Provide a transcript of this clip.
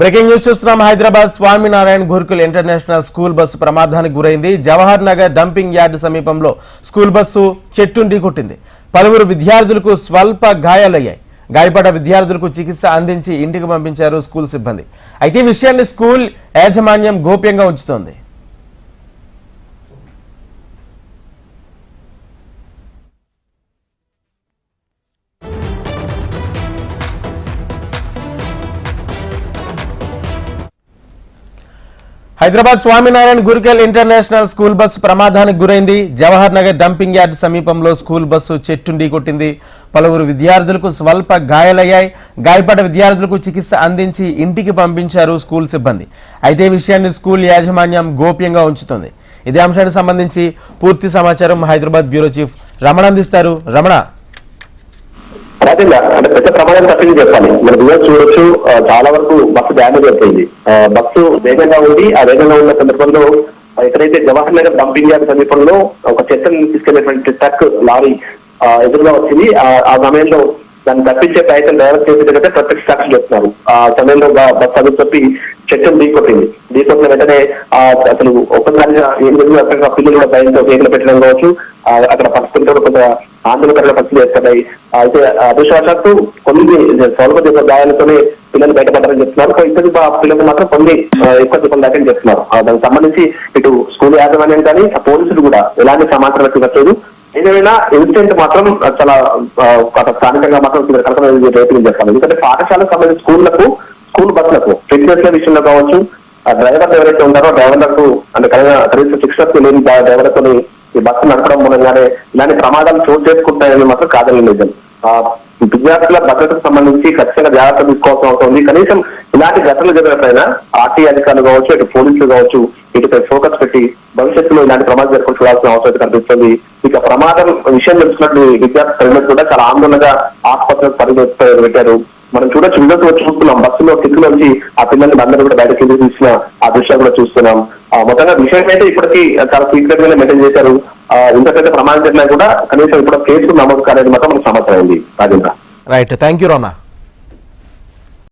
Breaking news చూస్తున్నాం. Hyderabad Swaminarayan Gurukul international school bus ప్రమాదానికి గురైంది. జవహర్ నగర్ డంపింగ్ యార్డ్ సమీపంలో స్కూల్ బస్సు చెట్టుండి కొట్టింది. పలువురు విద్యార్థులకు స్వల్ప గాయాలయ్యాయి. గాయపడ్డ విద్యార్థులకు చికిత్స అందించి ఇంటికి పంపించారు స్కూల్ సిబ్బంది. అయితే ఈ విషయాన్ని స్కూల్ యాజమాన్యం గోప్యంగా ఉంచుతోంది. Hyderabad Swaminarayan Gurukul international school bus ప్రమాదానికి గురైంది. జవహర్ నగర్ డంపింగ్ యార్డ్ సమీపంలో స్కూల్ బస్సు చెట్టుండి కొట్టింది. పలువురు విద్యార్థులకు స్వల్ప గాయాలయ్యాయి. గాయపడ్డ విద్యార్థులకు చికిత్స అందించి ఇంటికి పంపించారు స్కూల్ సిబ్బంది. అయితే విషయాన్ని స్కూల్ యాజమాన్యం గోప్యంగా ఉంచుతుంది. ఇదే అంశానికి సంబంధించి పూర్తి సమాచారం హైదరాబాద్ బ్యూరో చీఫ్ రమణ అందిస్తారు. రమణ రాజేంద్ర అంటే పెద్ద ప్రమాదం తప్పింది చెప్పాలి. మన దూరం చూడొచ్చు చాలా వరకు బస్సు డ్యామేజ్ అయిపోయింది బస్సు వేగంగా ఉంది. ఆ వేగంగా ఉన్న సందర్భంలో ఎక్కడైతే జవహర్ నగర్ డంపింగ్ యార్డ్ సమీపంలో ఒక చెత్తను తీసుకెళ్ళేటువంటి ట్రక్ లారీ ఎదురుగా వచ్చింది. ఆ ఆ సమయంలో దాన్ని తప్పించే ప్రయత్నం డ్రైవర్ చేసేటంటే ప్రత్యక్ష సాక్షులు చెప్తున్నారు. ఆ సమయంలో బస్సు అదుపు తప్పి చెట్టును ఢీకొట్టింది. ఢీకొట్టిన వెంటనే అసలు ఒక్కసారిగా ఏం జరిగిందో అక్కడ పిల్లలు కూడా భయంతో కేకులు పెట్టడం కావచ్చు. అక్కడ పరిస్థితులు కూడా కొంత ఆందోళనకరమైన పరిస్థితులు ఏర్పడ్డాయి. అయితే అదృష్టవశాత్తు కొన్ని స్వల్ప దెబ్బ గాయాలతోనే పిల్లలు బయటపడ్డారని చెప్తున్నారు. కానీ ఇద్దరు పిల్లలు మాత్రం కొన్ని ఎక్కువ దెబ్బలు చెప్తున్నారు. దానికి సంబంధించి ఇటు స్కూల్ యాజమాన్యం కానీ ఆ పోలీసులు కూడా ఎలాంటి సమాచారం ఇవ్వట్లేదు. ఏదైనా ఇన్సిడెంట్ మాత్రం చాలా స్థానికంగా మాత్రం కలకలం రేపు చేస్తాను ఎందుకంటే పాఠశాలకు సంబంధించిన స్కూళ్ళకు స్కూల్ బస్సులకు ఫిట్నెస్ విషయంలో కావచ్చు ఆ డ్రైవర్లు ఎవరైతే ఉన్నారో డ్రైవర్లకు అంటే కనీసం శిక్షకు లేని డ్రై- డ్రైవర్లతో ఈ బస్సు నడపడం మూలంగానే ఇలాంటి ప్రమాదాలు చోటు చేసుకుంటాయని మాత్రం కాదని నిజం ఆ విద్యార్థుల భద్రతకు సంబంధించి ఖచ్చితంగా జాగ్రత్త తీసుకోవాల్సిన అవసరం ఉంది. కనీసం ఇలాంటి ఘటనలు జరిగినట్లయినా ఆర్టీ అధికారులు కావచ్చు ఇటు పోలీసులు కావచ్చు ఇటుపై ఫోకస్ పెట్టి భవిష్యత్తులో ఇలాంటి ప్రమాదం జరగకుండా చూడాల్సిన అవసరం కనిపిస్తుంది. ఇక ప్రమాదం విషయం తెలుసుకున్నట్టు విద్యార్థి పరిమితి కూడా చాలా ఆందోళనగా ఆసుపత్రికి పరిగెత్తు పెట్టారు. మనం చూడొచ్చు విజయ్ చూస్తున్నాం. బస్సులో కిట్లు నుంచి ఆ పిల్లల్ని అందరూ కూడా బయటకు తీసిన ఆ దృశ్యాలు కూడా చూస్తున్నాం. మొత్తంగా విషయం అయితే ఇప్పటికీ చాలా సీక్రెట్ గానే మెయింటైన్ చేశారు. ఇంత పెద్ద ప్రమాదం జరిగినా కూడా కనీసం ఇప్పుడు కేసు నమోదు కాలేదు మాత్రం మనకు సమాచారం ఉంది Rajendra. Right thank you Ramana